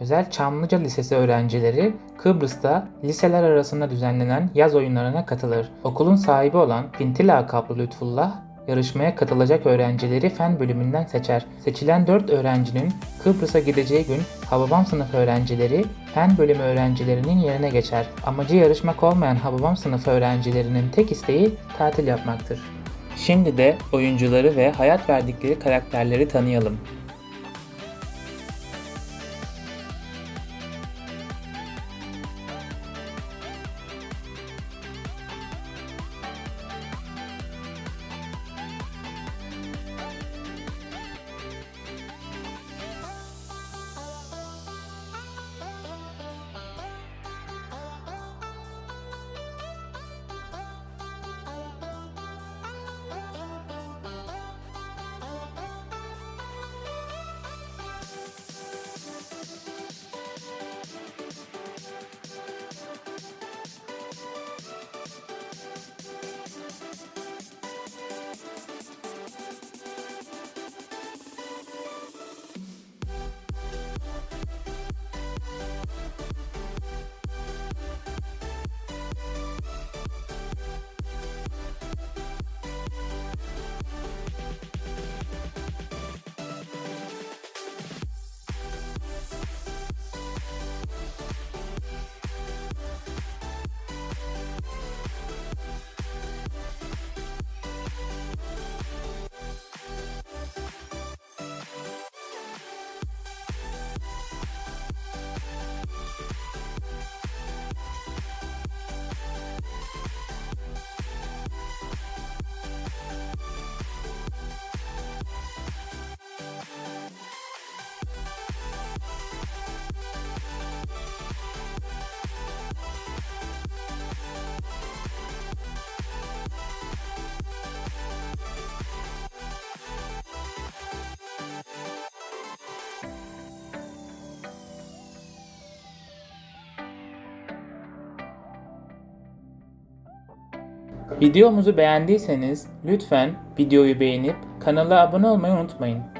Özel Çamlıca Lisesi öğrencileri Kıbrıs'ta liseler arasında düzenlenen yaz oyunlarına katılır. Okulun sahibi olan Pinti lakaplı Lütfullah yarışmaya katılacak öğrencileri fen bölümünden seçer. Seçilen 4 öğrencinin Kıbrıs'a gideceği gün Hababam sınıfı öğrencileri fen bölümü öğrencilerinin yerine geçer. Amacı yarışmak olmayan Hababam sınıfı öğrencilerinin tek isteği tatil yapmaktır. Şimdi de oyuncuları ve hayat verdikleri karakterleri tanıyalım. Videomuzu beğendiyseniz lütfen videoyu beğenip kanala abone olmayı unutmayın.